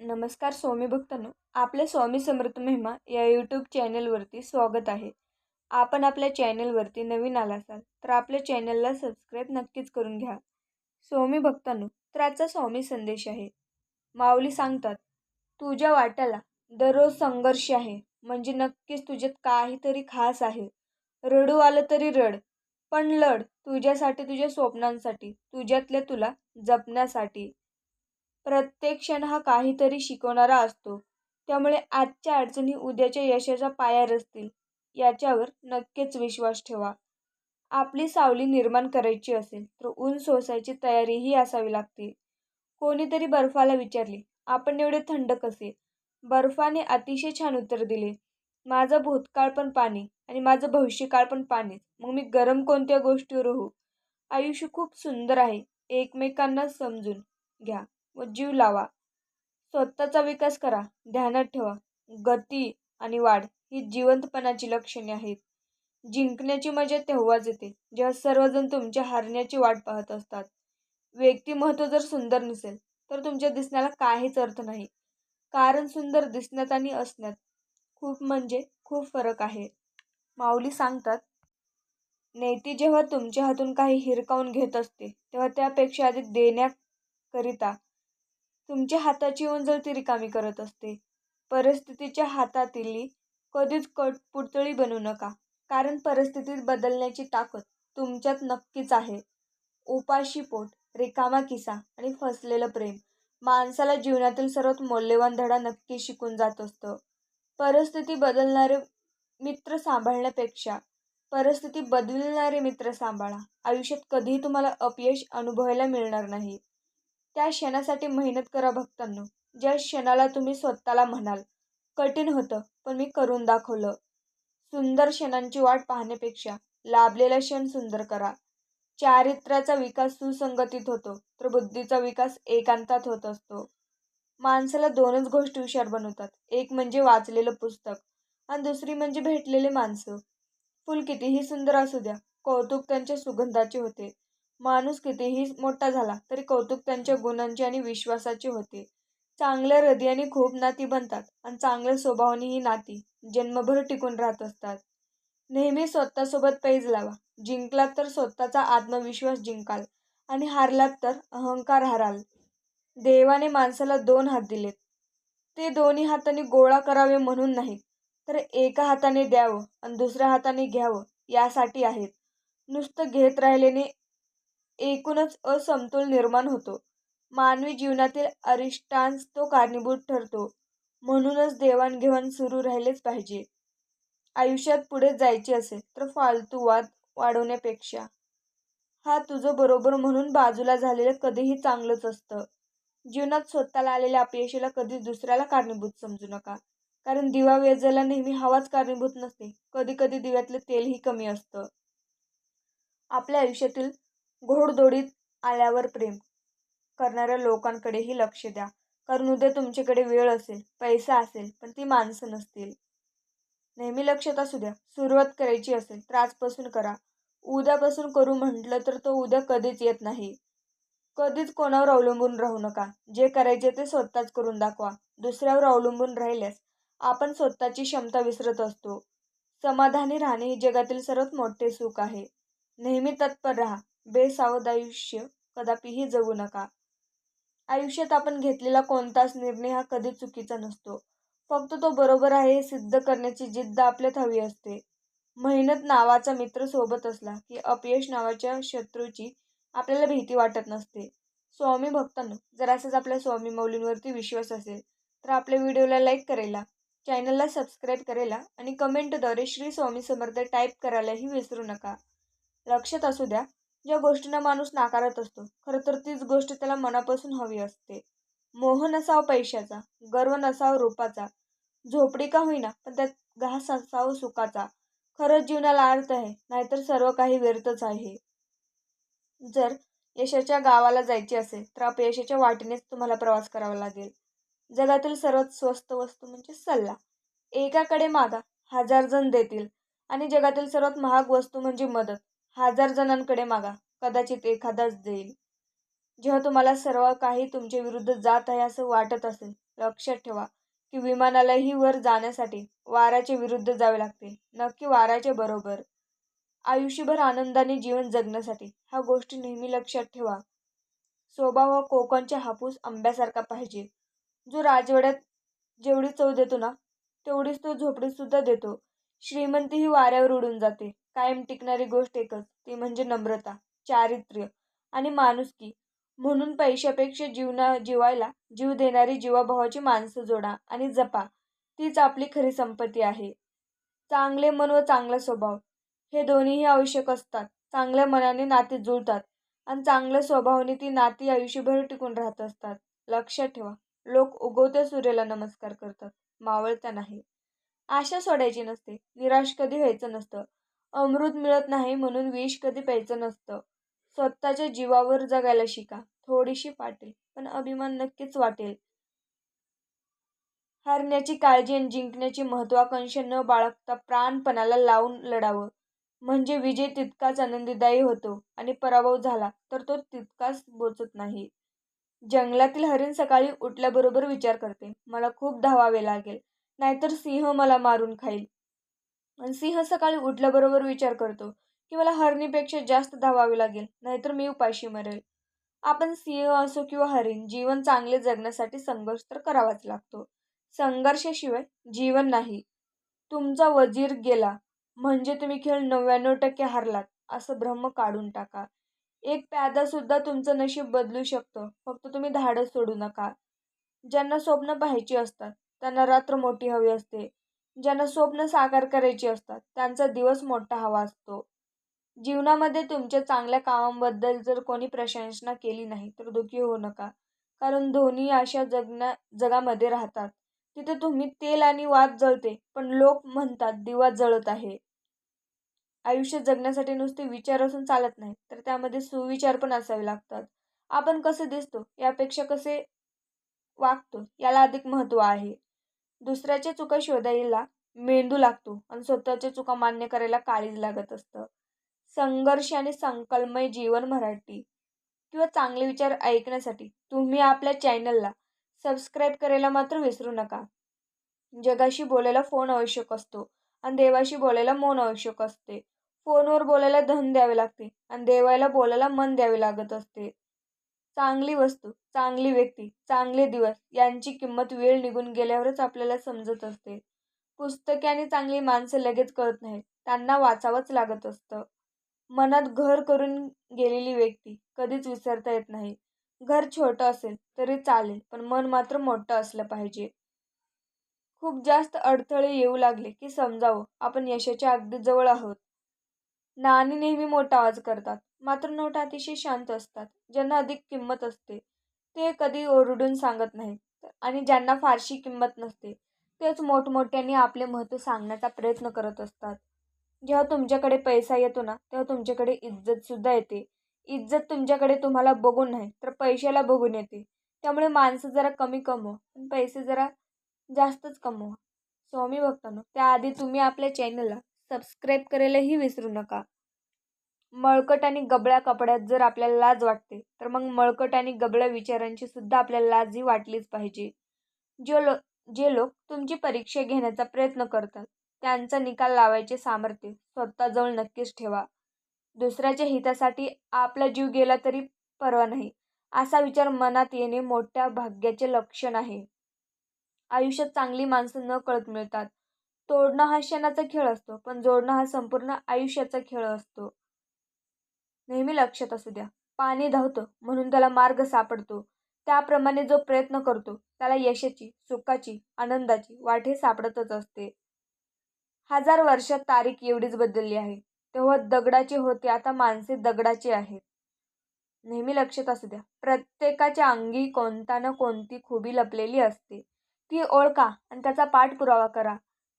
नमस्कार स्वामी भक्तांनो. आपल्या स्वामी समर्थ महिमा या यूट्यूब चॅनलवरती स्वागत आहे. आपण आपल्या चॅनलवरती नवीन आला असाल तर आपल्या चॅनलला सबस्क्राईब नक्कीच करून घ्या. स्वामी भक्तांनो तर आजचा स्वामी संदेश आहे. माऊली सांगतात तुझ्या वाट्याला दररोज संघर्ष आहे. म्हणजे नक्कीच तुझ्यात काहीतरी खास आहे. रडू आलं तरी रड. पण लढ तुझ्यासाठी तुझ्या स्वप्नांसाठी तुझ्यातल्या तुला जपण्यासाठी. प्रत्येक क्षण हा काहीतरी शिकवणारा असतो. त्यामुळे आजच्या अडचणी उद्याच्या यशाचा पाया रचतील याच्यावर नक्कीच विश्वास ठेवा. आपली सावली निर्माण करायची असेल तर ऊन सोसायची तयारीही असावी लागते कोणीतरी बर्फाला विचारले आपण एवढे थंड कसे? बर्फाने अतिशय छान उत्तर दिले माझं भूतकाळ पण पाणी आणि माझं भविष्यकाळ पण पाणीच मग मी गरम कोणत्या गोष्टीवर होऊ? आयुष्य खूप सुंदर आहे एकमेकांना समजून घ्या. व जीव लावा. स्वतःचा विकास करा. ध्यानात ठेवा. गती आणि वाढ ही जिवंतपणाची लक्षणे आहेत. जिंकण्याची मजा तेव्हाच येते जेव्हा सर्वजण तुमच्या हारण्याची वाट पाहत असतात. व्यक्तिमत्व जर सुंदर नसेल तर तुमच्या दिसण्याला काहीच अर्थ नाही. कारण सुंदर दिसण्यात आणि असण्यात खूप म्हणजे खूप फरक आहे. माऊली सांगतात नेती जेव्हा तुमच्या हातून काही हिरकावून घेत असते तेव्हा त्यापेक्षा अधिक देण्याकरिता तुमच्या हाताची उंजळ ती रिकामी करत असते. परिस्थितीच्या हातातील कधीच कटपुतळी बनू नका कारण परिस्थितीत बदलण्याची ताकद तुमच्यात नक्कीच आहे. उपाशी पोट रिकामा किसा आणि फसलेलं प्रेम माणसाला जीवनातील सर्वात मौल्यवान धडा नक्की शिकून जात असतं. परिस्थिती बदलणारे मित्र सांभाळण्यापेक्षा परिस्थिती बदलणारे मित्र सांभाळा. आयुष्यात कधीही तुम्हाला अपयश अनुभवायला मिळणार नाही. त्या क्षणासाठी मेहनत करा भक्तांनो. ज्या क्षणाला तुम्ही स्वतःला म्हणाल कठीण होतं पण मी करून दाखवलं. सुंदर क्षणांची वाट पाहण्यापेक्षा लाभलेला क्षण सुंदर करा. चारित्र्याचा विकास सुसंगतीत होतो तर बुद्धीचा विकास एकांतात होत असतो. माणसाला दोनच गोष्टी हुशार बनवतात एक म्हणजे वाचलेलं पुस्तक आणि दुसरी म्हणजे भेटलेले माणसं. फुल कितीही सुंदर असू द्या कौतुक त्यांच्या सुगंधाचे होते. माणूस कितीही मोठा झाला तरी कौतुक त्यांच्या गुणांचे आणि विश्वासाचे होते. चांगल्या हृदयाने खूप नाती बनतात आणि चांगल्या स्वभावाने ही नाती जन्मभर टिकून राहत असतात. नेहमी स्वतःसोबत पैज लावा जिंकलात तर स्वतःचा आत्मविश्वास जिंकाल आणि हारलात तर अहंकार हाराल. देवाने माणसाला दोन हात दिलेत. ते दोन्ही हाताने गोळा करावे म्हणून नाही तर एका हाताने द्यावं आणि दुसऱ्या हाताने घ्यावं यासाठी आहेत. नुसतं घेत राहिल्याने एकूणच असमतोल निर्माण होतो. मानवी जीवनातील अरिष्टांस तो कारणीभूत ठरतो. म्हणूनच देवाणघेवाण सुरू राहिलेच पाहिजे. आयुष्यात पुढे जायचे असेल तर फालतू वाद वाढवण्यापेक्षा. हा तुझं बरोबर म्हणून बाजूला झालेलं कधीही चांगलंच असतं. जीवनात स्वतःला आलेल्या अपयशाला कधी दुसऱ्याला कारणीभूत समजू नका. कारण दिवा वेजायला नेहमी हवाच कारणीभूत नसते. कधी कधी दिव्यातलं तेलही कमी असतं. आपल्या आयुष्यातील घोडदोडीत आल्यावर प्रेम करणाऱ्या लोकांकडेही लक्ष द्या. कारण उद्या तुमच्याकडे वेळ असेल पैसा असेल पण ती माणसं नसतील. नेहमी लक्षात असू द्या सुरुवात करायची असेल तर आजपासून करा. उद्यापासून करू म्हटलं तर तो उद्या कधीच येत नाही. कधीच कोणावर अवलंबून राहू नका. जे करायचे ते स्वतःच करून दाखवा. दुसऱ्यावर अवलंबून राहिल्यास आपण स्वतःची क्षमता विसरत असतो. समाधानी राहणे हे जगातील सर्वात मोठे सुख आहे. नेहमी तत्पर राहा. बेसावध आयुष्य कदापिही जगू नका. आयुष्यात आपण घेतलेला कोणताच निर्णय हा कधी चुकीचा नसतो. फक्त तो बरोबर आहे हे सिद्ध करण्याची जिद्द आपल्यात हवी असते. मेहनत नावाचा मित्र सोबत असला की अपयश नावाच्या शत्रूची आपल्याला भीती वाटत नसते. स्वामी भक्तांनो जर असंच आपल्या स्वामी मौलींवरती विश्वास असेल तर आपल्या व्हिडिओला लाईक करायला चॅनलला सबस्क्राईब करायला आणि कमेंटद्वारे श्री स्वामी समर्थ टाईप करायलाही विसरू नका. लक्षात असू द्या ज्या गोष्टींना माणूस नाकारत असतो खरं तर तीच गोष्ट त्याला मनापासून हवी असते. मोह नसावा पैशाचा गर्व नसावा रूपाचा. झोपडी का होईना पण त्यात घास असावं सुखाचा. खरंच जीवनाला अर्थ आहे नाहीतर सर्व काही व्यर्थच आहे. जर यशाच्या गावाला जायचे असेल तर अपयशाच्या वाटेनेच तुम्हाला प्रवास करावा लागेल. जगातील सर्वात स्वस्त वस्तू म्हणजे सल्ला. एकाकडे मागा हजार जण देतील. आणि जगातील सर्वात महाग वस्तू म्हणजे मदत. हजार जणांकडे मागा. कदाचित एखादाच देईल. जेव्हा तुम्हाला सर्व काही तुमच्या विरुद्ध जात आहे असं वाटत असेल लक्षात ठेवा की विमानालाही वर जाण्यासाठी वाऱ्याच्या विरुद्ध जावे लागते नक्की वाराच्या बरोबर. आयुष्यभर आनंदाने जीवन जगण्यासाठी. ह्या गोष्टी नेहमी लक्षात ठेवा. स्वभाव हा कोकणच्या हापूस आंब्यासारखा पाहिजे. जो राजवाड्यात जेवढी चव देतो ना तेवढीच तो झोपडीत सुद्धा देतो. श्रीमंती ही वाऱ्यावर उडून जाते. कायम टिकणारी गोष्ट एकच ती म्हणजे नम्रता चारित्र्य आणि माणुसकी. म्हणून पैशापेक्षा जीवना जिवायला जीव देणारी जीवाभावाची माणसं जोडा आणि जपा. तीच आपली खरी संपत्ती आहे. चांगले मन व चांगला स्वभाव. हे दोन्हीही आवश्यक असतात. चांगल्या मनाने नाती जुळतात आणि चांगल्या स्वभावाने ती नाती आयुष्यभर टिकून राहत असतात. लक्षात ठेवा लोक उगवत्या सूर्याला नमस्कार करतात मावळता नाही. आशा सोडायची नसते निराश कधी व्हायचं नसतं. अमृत मिळत नाही म्हणून विष कधी प्यायचं नसतं. स्वतःच्या जीवावर जगायला शिका. थोडीशी फाटेल पण अभिमान नक्कीच वाटेल. हरण्याची काळजी आणि जिंकण्याची महत्वाकांक्षा न बाळगता प्राणपणाला लावून लढावं. म्हणजे विजय तितकाच आनंदीदायी होतो आणि पराभव झाला तर तो तितकाच बोचत नाही. जंगलातील हरिण सकाळी उठल्याबरोबर विचार करते. मला खूप धावावे लागेल. नाहीतर सिंह मला मारून खाईल. आणि सिंह सकाळी उठल्याबरोबर विचार करतो की मला हरणीपेक्षा जास्त धावावे लागेल नाहीतर मी उपाशी मरेल. आपण सिंह असो किंवा हरिण जीवन चांगले जगण्यासाठी संघर्ष तर करावाच लागतो. संघर्षाशिवाय जीवन नाही. तुमचा वजीर गेला म्हणजे तुम्ही खेळ नव्याण्णव टक्के हारलात असं भ्रम काढून टाका. एक प्यादासुद्धा तुमचं नशीब बदलू शकतं फक्त तुम्ही धाडस सोडू नका. ज्यांना स्वप्न पाहायची असतात त्यांना रात्र मोठी हवी असते. ज्यांना स्वप्न साकार करायची असतात त्यांचा दिवस मोठा हवा असतो. जीवनामध्ये तुमच्या चांगल्या कामांबद्दल जर कोणी प्रशंसना केली नाही तर दुःखी होऊ नका. कारण दोन्ही अशा जगण्या जगामध्ये राहतात. तिथे तुम्ही तेल आणि वाद जळते पण लोक म्हणतात दिवा जळत आहे. आयुष्य जगण्यासाठी नुसते विचार असून चालत नाही तर त्यामध्ये सुविचार पण असावे लागतात. आपण कसे दिसतो यापेक्षा कसे वागतो याला अधिक महत्त्व आहे. दुसऱ्याच्या चुका शोधायला मेंदू लागतो आणि स्वतःच्या चुका मान्य करायला काळीज लागत असतं. संघर्ष आणि संकल्पमय जीवन मराठी किंवा चांगले विचार ऐकण्यासाठी तुम्ही आपल्या चॅनलला सबस्क्राईब करायला मात्र विसरू नका. जगाशी बोलायला फोन आवश्यक असतो आणि देवाशी बोलायला मन आवश्यक असते. फोनवर बोलायला धन द्यावे लागते आणि देवायला बोलायला मन द्यावे लागत असते. चांगली वस्तू चांगली व्यक्ती चांगले दिवस यांची किंमत वेळ निघून गेल्यावरच आपल्याला समजत असते. पुस्तके आणि चांगली माणसं लगेच कळत नाहीत. त्यांना वाचावंच लागत असतं. मनात घर करून गेलेली व्यक्ती कधीच विसरता येत नाही. घर छोटं असेल तरी चालेल पण मन मात्र मोठं असलं पाहिजे. खूप जास्त अडथळे येऊ लागले की समजावं आपण यशाच्या अगदी जवळ आहोत. नाणी नेहमी मोठा आवाज करतात. मात्र नोटा अतिशय शांत असतात. ज्यांना अधिक किंमत असते ते कधी ओरडून सांगत नाहीत आणि ज्यांना फारशी किंमत नसते तेच मोठमोठ्याने आपले महत्त्व सांगण्याचा प्रयत्न करत असतात. जेव्हा तुमच्याकडे पैसा येतो ना तेव्हा तुमच्याकडे इज्जतसुद्धा येते. इज्जत तुमच्याकडे तुम्हाला बघून नाही तर पैशाला बघून येते. त्यामुळे माणसं जरा कमी कमवा पण पैसे जरा जास्तच कमवा. स्वामी भक्तांनो त्याआधी तुम्ही आपल्या चॅनलला सबस्क्राईब करायलाही विसरू नका. मळकट आणि गबळ्या कपड्यात जर आपल्याला लाज वाटते तर मग मळकट आणि गबळ्या विचारांची सुद्धा आपल्याला लाज ही वाटलीच पाहिजे. जो लो जे लोक तुमची परीक्षा घेण्याचा प्रयत्न करतात त्यांचा निकाल लावायचे सामर्थ्य स्वतःजवळ नक्कीच ठेवा. दुसऱ्याच्या हितासाठी आपला जीव गेला तरी परवा नाही असा विचार मनात येणे मोठ्या भाग्याचे लक्षण आहे. आयुष्यात चांगली माणसं न कळत मिळतात. तोडणं हा क्षणाचा खेळ असतो पण जोडणं हा संपूर्ण आयुष्याचा खेळ असतो. नेहमी लक्षात असू द्या. पाणी धावतं म्हणून त्याला मार्ग सापडतो. त्याप्रमाणे जो प्रयत्न करतो त्याला यशाची सुखाची आनंदाची वाटे सापडतच असते. हजार वर्षात तारीख एवढीच बदलली आहे. तेव्हा दगडाचे होते आता माणसे दगडाचे आहेत. नेहमी लक्षात असू द्या प्रत्येकाच्या अंगी कोणता ना कोणती खुबी लपलेली असते. ती ओळखा आणि त्याचा पाठपुरावा करा.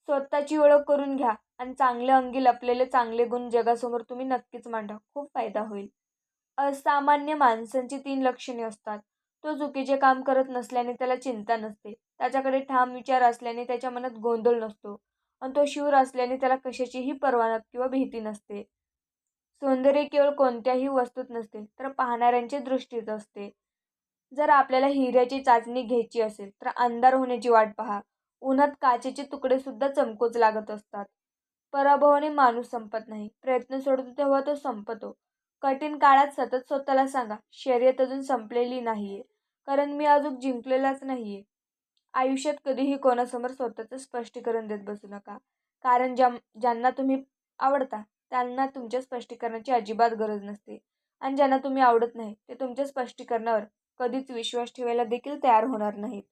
स्वतःची ओळख करून घ्या आणि चांगले अंगी लपलेले चांगले गुण जगासमोर तुम्ही नक्कीच मांडा. खूप फायदा होईल. असामान्य माणसांची तीन लक्षणे असतात. तो चुकीचे काम करत नसल्याने त्याला चिंता नसते. त्याच्याकडे ठाम विचार असल्याने त्याच्या मनात गोंधळ नसतो. आणि तो शूर असल्याने त्याला कशाचीही परवाना किंवा भीती नसते. सौंदर्य केवळ कोणत्याही वस्तूत नसते तर पाहणाऱ्यांची दृष्टीत असते. जर आपल्याला हिऱ्याची चाचणी घ्यायची असेल तर अंधार होण्याची वाट पहा. उन्हात काचेचे तुकडे सुद्धा चमकोच लागत असतात. पराभवाने माणूस संपत नाही. प्रयत्न सोडतो तेव्हा तो संपतो. कठीण काळात सतत स्वतःला सांगा शर्यत अजून संपलेली नाहीये. कारण मी अजून जिंकलेलाच नाहीये. आयुष्यात कधीही कोणासमोर स्वतःचं स्पष्टीकरण देत बसू नका. कारण ज्या ज्यांना तुम्ही आवडता त्यांना तुमच्या स्पष्टीकरणाची अजिबात गरज नसते. आणि ज्यांना तुम्ही आवडत नाही ते तुमच्या स्पष्टीकरणावर कधीच विश्वास ठेवायला देखील तयार होणार नाहीत.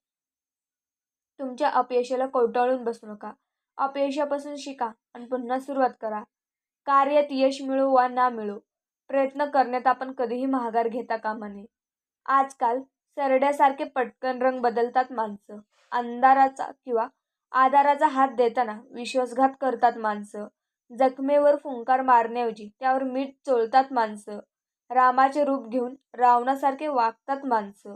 तुमच्या अपयशाला कवटाळून बसू नका. अपयशापासून शिका आणि पुन्हा सुरुवात करा. कार्यात यश मिळो वा ना मिळो प्रयत्न करण्यात आपण कधीही महागार घेता कामा नये. आजकाल सरड्यासारखे पटकन रंग बदलतात माणसं. अंधाराचा किंवा आधाराचा हात देताना विश्वासघात करतात माणसं. जखमेवर फुंकार मारण्याऐवजी त्यावर मीठ चोळतात माणसं. रामाचे रूप घेऊन रावणासारखे वागतात माणसं.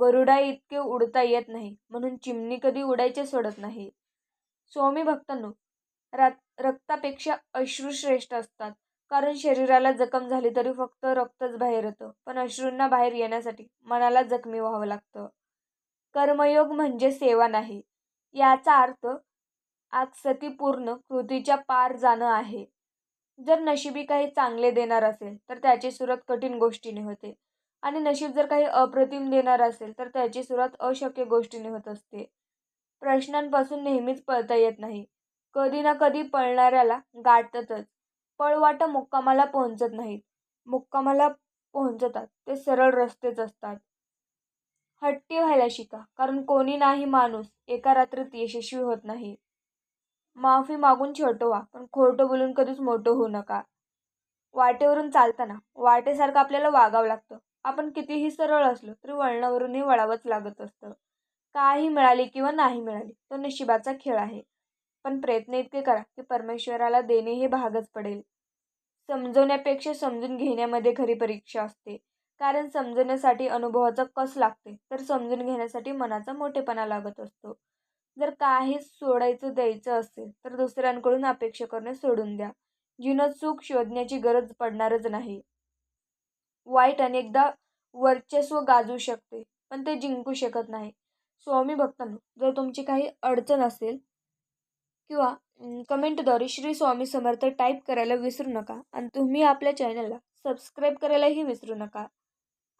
गरुडा इतके उडता येत नाही म्हणून चिमणी कधी उडायचे सोडत नाही. स्वामी भक्तांनो रक्तापेक्षा अश्रू श्रेष्ठ असतात. कारण शरीराला जखम झाली तरी फक्त रक्तच बाहेर येतं. पण अश्रूंना बाहेर येण्यासाठी मनाला जखमी व्हावं लागतं. कर्मयोग म्हणजे सेवा नाही. याचा अर्थ आकसतीपूर्ण कृतीच्या पार जाणं आहे. जर नशिबी काही चांगले देणार असेल तर त्याची सुरुवात कठीण गोष्टीने होते. आणि नशीब जर काही अप्रतिम देणार असेल तर त्याची सुरुवात अशक्य गोष्टीने होत असते. प्रश्नांपासून नेहमीच पळता येत नाही. कधी ना कधी पळणाऱ्याला गाठतच पळवाट मुक्कामाला पोहोचत नाहीत. मुक्कामाला पोहोचतात. ते सरळ रस्तेच असतात. हट्टी व्हायला शिका. कारण कोणी नाही माणूस. एका रात्रीत यशस्वी होत नाही. माफी मागून छोटं व्हा पण खोटं बोलून कधीच मोठं होऊ नका. वाटेवरून चालताना. वाटेसारखं आपल्याला वागावं लागतं. आपण कितीही सरळ असलो तरी वळणावरूनही वळावंच लागत असतं. काही मिळाली किंवा नाही मिळाली तो नशिबाचा खेळ आहे. पण प्रयत्न इतके करा की परमेश्वराला देणे हे भागच पडेल. समजवण्यापेक्षा समजून घेण्यामध्ये खरी परीक्षा असते. कारण समजवण्यासाठी अनुभवाचा कस लागते तर समजून घेण्यासाठी मनाचा मोठेपणा लागत असतो. जर काही सोडायचं द्यायचं असेल तर दुसऱ्यांकडून अपेक्षा करणे सोडून द्या. जीवनात सुख शोधण्याची गरज पडणारच नाही. वाईट अनेकदा वर्चस्व गाजू शकते पण ते जिंकू शकत नाही. स्वामी भक्तांनो जर तुमची काही अडचण असेल किंवा कमेंटद्वारे श्री स्वामी समर्थ टाईप करायला विसरू नका आणि तुम्ही आपल्या चॅनलला सबस्क्राईब करायलाही विसरू नका.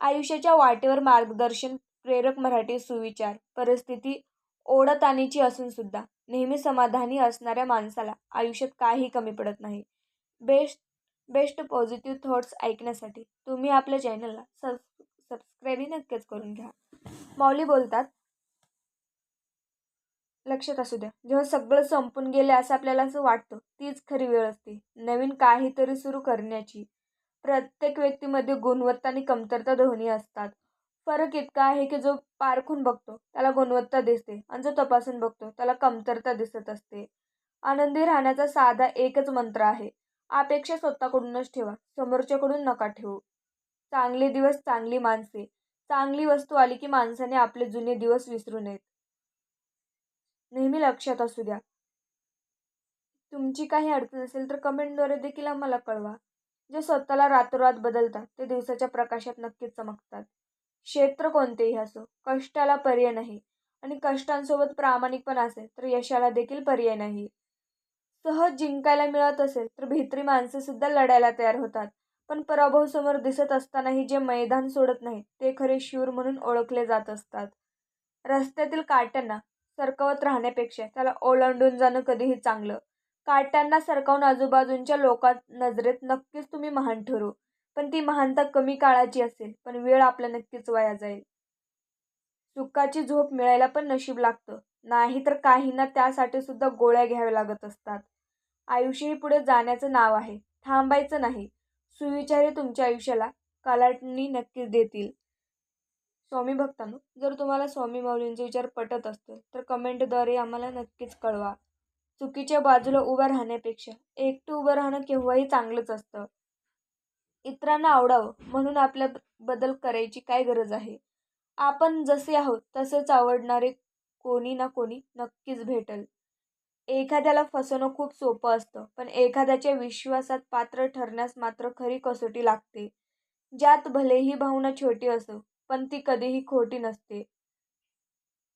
आयुष्याच्या वाटेवर मार्गदर्शन प्रेरक मराठी सुविचार परिस्थिती ओढतानीची असून सुद्धा नेहमी समाधानी असणाऱ्या माणसाला आयुष्यात काही कमी पडत नाही. बेस्ट बेस्ट पॉझिटिव्ह थॉट्स ऐकण्यासाठी तुम्ही आपल्या चॅनलला सब सबस्क्राईबही नक्कीच करून घ्या. माऊली बोलतात लक्षात असू द्या. जेव्हा सगळं संपून गेले असं आपल्याला असं वाटतं तीच खरी वेळ असते. नवीन काहीतरी सुरू करण्याची. प्रत्येक व्यक्तीमध्ये गुणवत्ता आणि कमतरता दोन्ही असतात. फरक इतका आहे की जो पारखून बघतो त्याला गुणवत्ता दिसते आणि जो तपासून बघतो त्याला कमतरता दिसत असते. आनंदी राहण्याचा साधा एकच मंत्र आहे. अपेक्षा स्वतःकडूनच ठेवा समोरच्याकडून नका ठेवू. चांगले दिवस चांगली माणसे. चांगली वस्तू आली की माणसाने आपले जुने दिवस विसरू नयेत. नेहमी लक्षात असू द्या. तुमची काही अडचण असेल तर कमेंटद्वारे देखील आम्हाला कळवा. जे स्वतःला रातोरात बदलतात ते दिवसाच्या प्रकाशात नक्कीच चमकतात. क्षेत्र कोणतेही असो कष्टाला पर्याय नाही आणि कष्टांसोबत प्रामाणिकपणा असेल तर यशाला देखील पर्याय नाही. सहज जिंकायला मिळत असेल तर भित्री माणसंसुद्धा लढायला तयार होतात. पण पराभव समोर दिसत असतानाही जे मैदान सोडत नाही ते खरे शूर म्हणून ओळखले जात असतात. रस्त्यातील काट्यांना सरकवत राहण्यापेक्षा त्याला ओलांडून जाणं कधीही चांगलं. काट्यांना सरकावून आजूबाजूंच्या लोकां नजरेत नक्कीच तुम्ही महान ठरू. पण ती महानता कमी काळाची असेल पण वेळ आपल्या नक्कीच वाया जाईल. सुखाची झोप मिळायला पण नशीब लागतं. नाही तर काहींना त्यासाठी सुद्धा गोळ्या घ्याव्या लागत असतात. आयुष्यही पुढे जाण्याचं नाव आहे. थांबायचं नाही. सुविचारे तुमच्या आयुष्याला कलाटणी नक्कीच देतील. स्वामी भक्तांनो जर तुम्हाला स्वामी माऊलींचे विचार पटत असतील तर कमेंटद्वारे आम्हाला नक्कीच कळवा. चुकीच्या बाजूला उभं राहण्यापेक्षा एकटं उभं राहणं केव्हाही चांगलंच असतं. इतरांना आवडावं म्हणून आपल्या बदल करायची काय गरज आहे? आपण जसे आहोत तसेच आवडणारे कोणी ना कोणी नक्कीच भेटेल. एखाद्याला फसवणं खूप सोपं असतं पण एखाद्याच्या विश्वासात पात्र ठरण्यास मात्र खरी कसोटी लागते. ज्यात भलेही भावना छोटी असो पण ती कधीही खोटी नसते.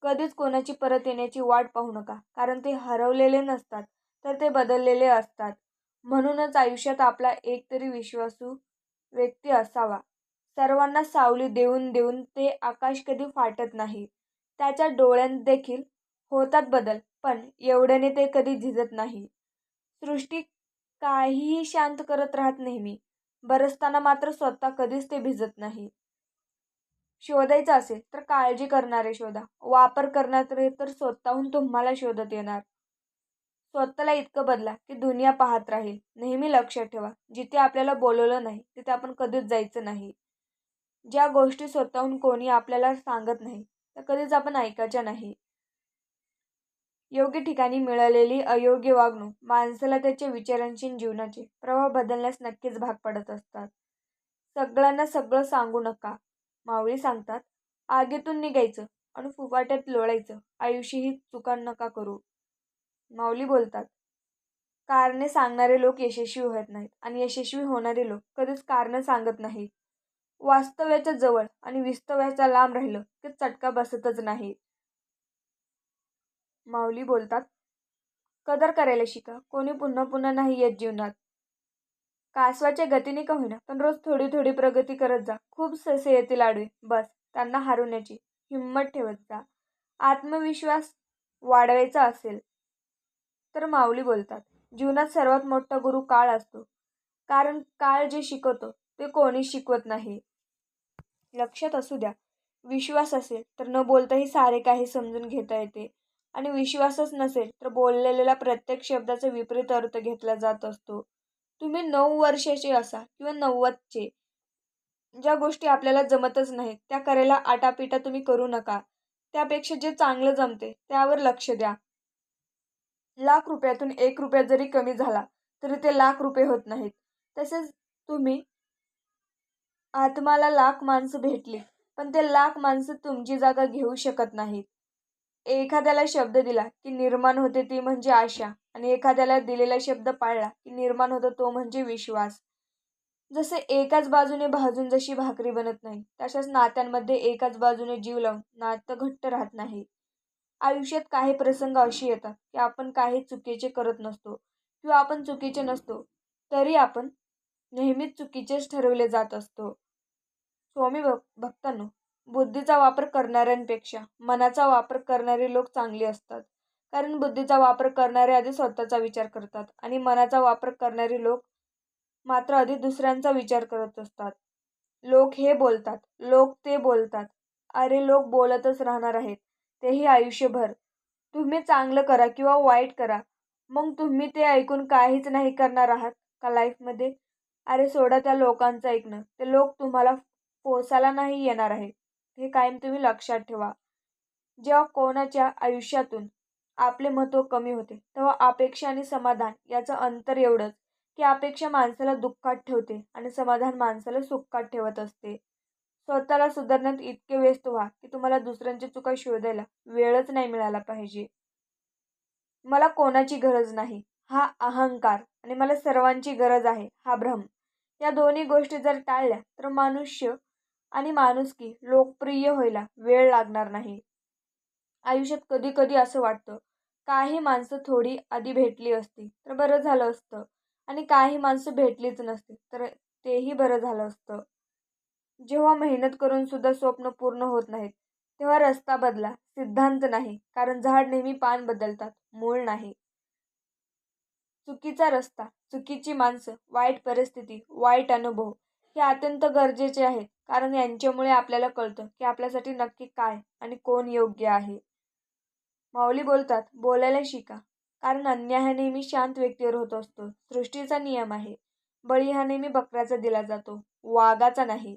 कधीच कोणाची परत येण्याची वाट पाहू नका कारण ते हरवलेले नसतात तर ते बदललेले असतात. म्हणूनच आयुष्यात आपला एक तरी विश्वासू व्यक्ती असावा. सर्वांना सावली देऊन देऊन ते आकाश कधी फाटत नाही. त्याच्या डोळ्यांत देखील होतात बदल पण एवढ्याने ते कधी झिजत नाही. सृष्टी काहीही शांत करत राहत नेहमी. बरसताना मात्र स्वतः कधीच ते भिजत नाही. शोधायचं असेल तर काळजी करणारे शोधा. वापर करणारे तर स्वतःहून तुम्हाला शोधत येणार. स्वतःला इतकं बदला की दुनिया पाहत राहील. नेहमी लक्षात ठेवा जिथे आपल्याला बोलवलं नाही तिथे आपण कधीच जायचं नाही. ज्या गोष्टी स्वतःहून कोणी आपल्याला सांगत नाही त्या कधीच आपण ऐकायच्या नाही. योग्य ठिकाणी मिळालेली अयोग्य वागणूक माणसाला त्याच्या विचारांची जीवनाचे प्रवाह बदलण्यास नक्कीच भाग पडत असतात. सगळ्यांना सगळं सांगू नका. मावळी सांगतात आगीतून निघायचं आणि फुफाट्यात लोळायचं. आयुष्य ही चुका नका करू. माऊली बोलतात कारणे सांगणारे लोक यशस्वी होत नाहीत आणि यशस्वी होणारे लोक कधीच कारणं सांगत नाहीत. वास्तव्याच्या जवळ आणि विस्तव्याच्या लांब राहिलं की चटका बसतच नाही. माऊली बोलतात कदर करायला शिका. कोणी पुन्हा पुन्हा नाही येत जीवनात. कासवाच्या गतीने का होईना पण रोज थोडी थोडी प्रगती करत जा. खूप ससे येतील आडवी बस त्यांना हरवण्याची हिंमत ठेवत जा. आत्मविश्वास वाढवायचा असेल तर माऊली बोलतात. जीवनात सर्वात मोठा गुरु काळ असतो. कारण काळ जे शिकवतो ते कोणी शिकवत नाही. लक्षात असू द्या विश्वास असेल तर न बोलताही सारे काही समजून घेता येते आणि विश्वासच नसेल तर बोललेल्या प्रत्येक शब्दाचा विपरीत अर्थ घेतला जात असतो. तुम्ही नऊ वर्षाचे असा किंवा नव्वदचे ज्या गोष्टी आपल्याला जमतच नाहीत त्या करायला आटापिटा तुम्ही करू नका. त्यापेक्षा जे चांगलं जमते त्यावर लक्ष द्या. लाख रुपयातून एक रुपया जरी कमी झाला तरी ते लाख रुपये होत नाहीत. तसेच तुम्ही आत्माला लाख माणसं भेटली पण ते लाख माणसं तुमची जागा घेऊ शकत नाहीत. एखाद्याला शब्द दिला की निर्माण होते ती म्हणजे आशा आणि एखाद्याला दिलेला शब्द पाळला की निर्माण होतो तो म्हणजे विश्वास. जसे एकाच बाजूने भाजून जशी भाकरी बनत नाही तशाच नात्यांमध्ये एकाच बाजूने जीव लावून नातं घट्ट राहत नाही. आयुष्यात काही प्रसंग अशी येतात की आपण काही चुकीचे करत नसतो किंवा आपण चुकीचे नसतो तरी आपण नेहमीच चुकीचेच ठरवले जात असतो. स्वामी भक्तांनो बुद्धीचा वापर करणाऱ्यांपेक्षा मनाचा वापर करणारे लोक चांगले असतात. कारण बुद्धीचा वापर करणारे आधी स्वतःचा विचार करतात आणि मनाचा वापर करणारे लोक मात्र आधी दुसऱ्यांचा विचार करत असतात. लोक हे बोलतात लोक ते बोलतात. अरे लोक बोलतच राहणार आहेत तेही आयुष्यभर. तुम्ही चांगलं करा किंवा वाईट करा मग तुम्ही ते ऐकून काहीच नाही करणार आहात का लाईफमध्ये? अरे सोडा त्या लोकांचं ऐकणं ते लोक तुम्हाला पोसायला नाही येणार आहे हे कायम तुम्ही लक्षात ठेवा. जेव्हा कोणाच्या आयुष्यातून आपले महत्त्व कमी होते तेव्हा अपेक्षा आणि समाधान याचं अंतर एवढंच की अपेक्षा माणसाला दुःखात ठेवते आणि समाधान माणसाला सुखात ठेवत असते. स्वतःला सुधारण्यात इतके व्यस्त व्हा की तुम्हाला दुसऱ्यांची चुका शोधायला वेळच नाही मिळाला पाहिजे. मला कोणाची गरज नाही हा अहंकार आणि मला सर्वांची गरज आहे हा भ्रम. या दोन्ही गोष्टी जर टाळल्या तर मनुष्य आणि माणुसकी लोकप्रिय व्हायला वेळ लागणार नाही. आयुष्यात कधी कधी असं वाटतं काही माणसं थोडी आधी भेटली असती तर बरं झालं असतं आणि काही माणसं भेटलीच नसती तर तेही बरं झालं असतं. जेव्हा मेहनत करून सुद्धा स्वप्न पूर्ण होत नाहीत तेव्हा रस्ता बदला सिद्धांत नाही कारण झाड नेहमी पान बदलतात मूळ नाही. चुकीचा रस्ता चुकीची माणसं वाईट परिस्थिती वाईट अनुभव हे अत्यंत गरजेचे आहेत. कारण यांच्यामुळे आपल्याला कळतं की आपल्यासाठी नक्की काय आणि कोण योग्य आहे. माऊली बोलतात बोलायला शिका. कारण अन्याय हा नेहमी शांत व्यक्तीवर होत असतो. सृष्टीचा नियम आहे. बळी हा नेहमी बकऱ्याचा दिला जातो. वाघाचा नाही.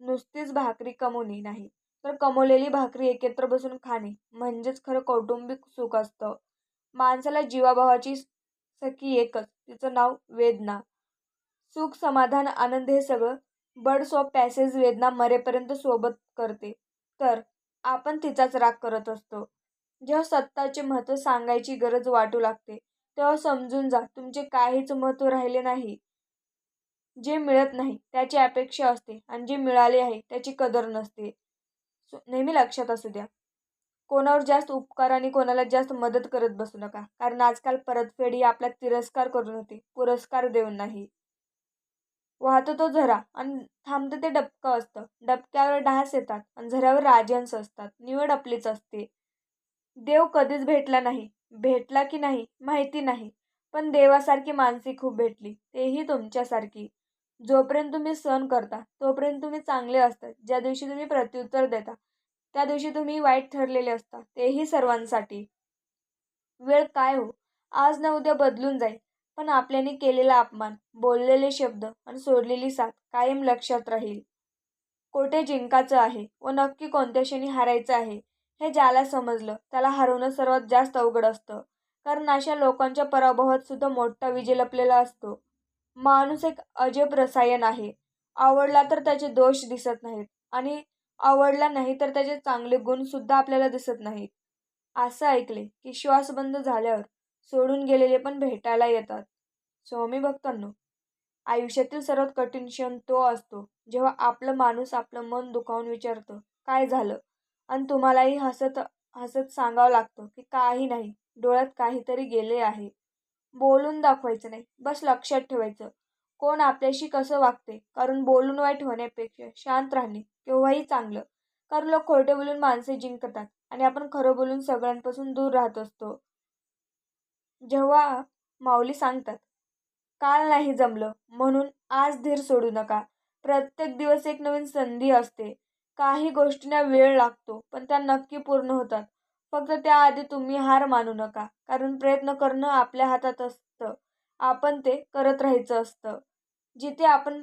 नुसतीच भाकरी कमवणे नाही. तर कमवलेली भाकरी एकत्र बसून खाणे म्हणजेच खरं कौटुंबिक सुख असतं. माणसाला जीवाभावाची सखी एकच. तिचं नाव वेदना. सुख समाधान आनंद हे सगळं बर्ड्स ऑफ पॅसेज वेदना मरेपर्यंत सोबत करते. तर आपण तिचाच राग करत असतो. जेव्हा सत्ताचे महत्त्व सांगायची गरज वाटू लागते तेव्हा समजून जा तुमचे काहीच महत्त्व राहिले नाही. जे मिळत नाही त्याची अपेक्षा असते आणि जे मिळाले आहे त्याची कदर नसते. नेहमी लक्षात असू द्या. कोणावर जास्त उपकार आणि कोणाला जास्त मदत करत बसू नका कारण आजकाल परतफेड ही आपला तिरस्कार करून होते. पुरस्कार देऊन नाही. वाहतो तो झरा. आणि थांबतं ते डबकं असतं. डबक्यावर डास येतात आणि झऱ्यावर राजहंस असतात. निवड आपलीच असते. देव कधीच भेटला नाही. भेटला की नाही? माहिती नाही. पण देवासारखी माणसे खूप भेटली. तेही तुमच्यासारखी. जोपर्यंत तुम्ही सण करता तोपर्यंत तुम्ही चांगले असतात ज्या दिवशी तुम्ही प्रत्युत्तर देता त्या दिवशी तुम्ही वाईट ठरलेले असता. तेही सर्वांसाठी. वेळ काय हो? आज ना उद्या बदलून जाईल. पण आपल्याने केलेला अपमान बोललेले शब्द आणि सोडलेली साथ कायम लक्षात राहील. कोठे जिंकायचं आहे व नक्की कोणत्या क्षणी हारायचं आहे हे ज्याला समजलं त्याला हरवणं सर्वात जास्त अवघड असतं. कारण अशा लोकांच्या पराभवात सुद्धा मोठा विजय लपलेला असतो. माणूस एक अजब रसायन आहे. आवडला तर त्याचे दोष दिसत नाहीत आणि आवडला नाही तर त्याचे चांगले गुणसुद्धा आपल्याला दिसत नाहीत. असं ऐकले की श्वास बंद झाल्यावर सोडून गेलेले पण भेटायला येतात. स्वामी भक्तांनो आयुष्यातील सर्वात कठीण क्षण तो असतो जेव्हा आपलं माणूस आपलं मन दुखावून विचारतं काय झालं? आणि तुम्हालाही हसत हसत सांगावं लागतं की काही नाही डोळ्यात काहीतरी गेले आहे. बोलून दाखवायचं नाही बस लक्षात ठेवायचं. कोण आपल्याशी कसं वागते? कारण बोलून वाईट होण्यापेक्षा शांत राहणे केव्हाही चांगलं. कारण लोक खोटे बोलून माणसे जिंकतात आणि आपण खरं बोलून सगळ्यांपासून दूर राहत असतो. जेव्हा माऊली सांगतात काल नाही जमलं म्हणून आज धीर सोडू नका. प्रत्येक दिवस एक नवीन संधी असते. काही गोष्टींना वेळ लागतो पण त्या नक्की पूर्ण होतात. फक्त त्याआधी तुम्ही हार मानू नका कारण प्रयत्न करणं आपल्या हातात असतं. आपण ते करत राहायचं असतं. जिथे आपण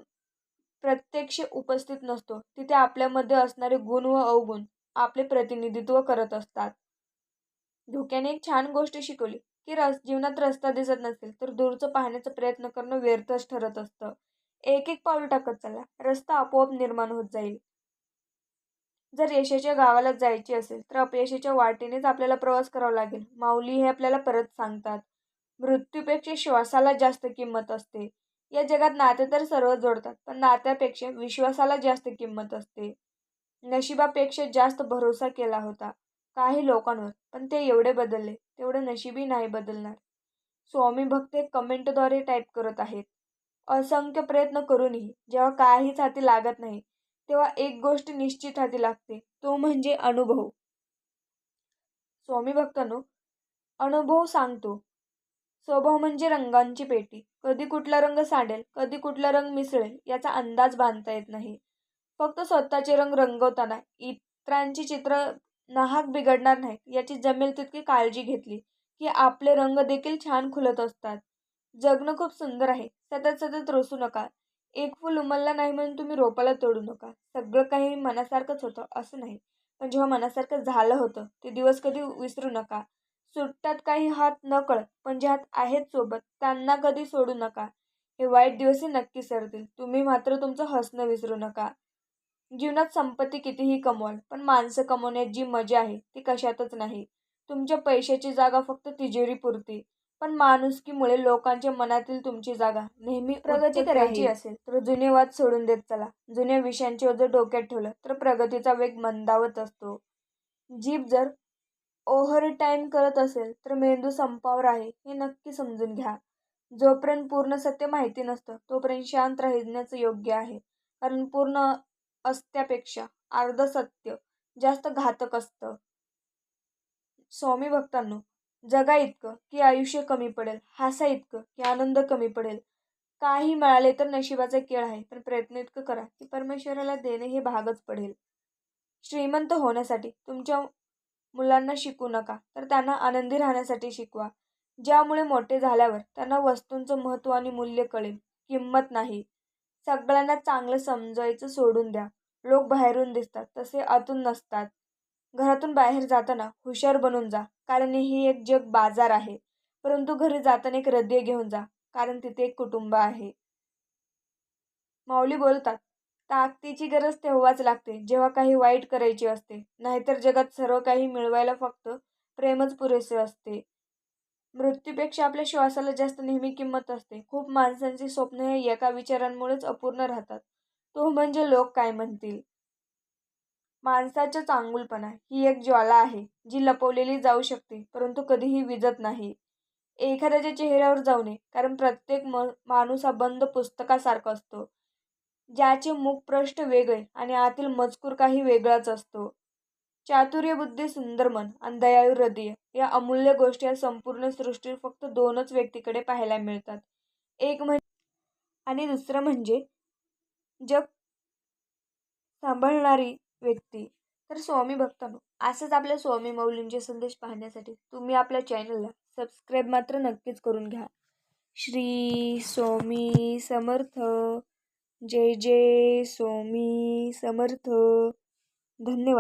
प्रत्यक्ष उपस्थित नसतो तिथे आपल्यामध्ये असणारे गुण व अवगुण आपले प्रतिनिधित्व करत असतात. धोक्याने एक छान गोष्ट शिकवली. की रस जीवनात रस्ता दिसत नसेल तर दूरचं पाहण्याचा प्रयत्न करणं व्यर्थच ठरत असतं. एक एक पाऊल टाकत चला. रस्ता आपोआप निर्माण होत जाईल. जर यशाच्या गावाला जायचे असेल तर अपयशाच्या वाटेनेच आपल्याला प्रवास करावा लागेल. माऊली हे आपल्याला परत सांगतात. मृत्यूपेक्षा श्वासाला जास्त किंमत असते. या जगात नाते तर सर्व जोडतात पण नात्यापेक्षा विश्वासाला जास्त किंमत असते. नशिबापेक्षा जास्त भरोसा केला होता. काही लोकांवर पण ते एवढे बदलले तेवढे नशिबी नाही बदलणार. स्वामी भक्त एक कमेंटद्वारे टाईप करत आहेत. असंख्य प्रयत्न करूनही जेव्हा काहीच हाती लागत नाही तेव्हा एक गोष्ट निश्चित हाती लागते तो म्हणजे अनुभव. स्वामी भक्तांनो अनुभव सांगतो. स्वभाव म्हणजे रंगांची पेटी. कधी कुठला रंग सांडेल कधी कुठला रंग मिसळेल याचा अंदाज बांधता येत नाही. फक्त स्वतःचे रंग रंगवताना इतरांची चित्र नाहक बिघडणार नाहीत. याची जमेल तितकी काळजी घेतली की आपले रंग देखील छान खुलत असतात. जगणं खूप सुंदर आहे. सतत सतत रोसू नका. एक फुल उमलला नाही म्हणून तुम्ही रोपाला तोडू नका. सगळं काही मनासारखंच होतं असं नाही. पण जेव्हा मनासारखं झालं होतं ते दिवस कधी विसरू नका. सुट्ट्यात काही हात न कळत पण जे हात आहेत सोबत त्यांना कधी सोडू नका. हे वाईट दिवसही नक्की सरतील तुम्ही मात्र तुमचं हसणं विसरू नका. जीवनात संपत्ती कितीही कमवाल पण माणसं कमवण्यात जी मजा आहे ती कशातच नाही. तुमच्या पैशाची जागा फक्त तिजोरी पुरते पण माणुसकीमुळे लोकांच्या मनातील तुमची जागा नेहमी प्रगती करायची असेल तर जुने वाद सोडून देत चला. जुन्या विषयांचे ओझं डोक्यात ठेवलं तर प्रगतीचा वेग मंदावत असतो. जीभ जर ओव्हर टाईम करत असेल तर मेंदू संपावर आहे हे नक्की समजून घ्या. जोपर्यंत पूर्ण सत्य माहिती नसतं तोपर्यंत शांत राहण्याचं योग्य आहे. कारण पूर्ण असत्यापेक्षा अर्ध सत्य जास्त घातक असतं. स्वामी भक्तांनो जगा इतकं की आयुष्य कमी पडेल हासा इतकं की आनंद कमी पडेल. काही मिळाले तर नशिबाचा खेळ आहे पण प्रयत्न इतकं करा की परमेश्वराला देणे हे भागच पडेल. श्रीमंत होण्यासाठी तुमच्या मुलांना शिकू नका तर त्यांना आनंदी राहण्यासाठी शिकवा. ज्यामुळे मोठे झाल्यावर त्यांना वस्तूंचं महत्त्व आणि मूल्य कळेल. किंमत नाही. सगळ्यांना चांगलं समजायचं सोडून द्या. लोक बाहेरून दिसतात तसे आतून नसतात. घरातून बाहेर जाताना हुशार बनून जा कारण ही एक जग बाजार आहे. परंतु घरी जाताना एक हृदय घेऊन जा कारण तिथे एक कुटुंब आहे. माऊली बोलतात ताकदीची गरज तेव्हाच लागते जेव्हा काही वाईट करायची असते. नाहीतर जगात सर्व काही मिळवायला फक्त प्रेमच पुरेसे असते. मृत्यूपेक्षा आपल्या श्वासाला जास्त नेहमी किंमत असते. खूप माणसांची स्वप्न हे एका विचारांमुळेच अपूर्ण राहतात. तो म्हणजे लोक काय म्हणतील? माणसाचा चांगुलपणा ही एक ज्वाला आहे जी लपवलेली जाऊ शकते परंतु कधीही विझत नाही. एखाद्याच्या चेहऱ्यावर जाऊ नये कारण प्रत्येक म माणूस हा बंद पुस्तकासारखा असतो. ज्याचे मुखपृष्ठ वेगळे आणि आतील मजकूर काही वेगळाच असतो. चातुर्य बुद्धी सुंदर मन आणि दयाळू हृदय या अमूल्य गोष्टी या संपूर्ण सृष्टीत फक्त दोनच व्यक्तीकडे पाहायला मिळतात. एक म्हणजे आणि दुसरं म्हणजे जग सांभाळणारी व्यक्ती. तर स्वामी भक्तांनो असंच आपल्या स्वामी मौलींचे संदेश पाहण्यासाठी तुम्ही आपल्या चॅनलला सबस्क्राईब मात्र नक्कीच करून घ्या. श्री स्वामी समर्थ. जय जय स्वामी समर्थ. धन्यवाद.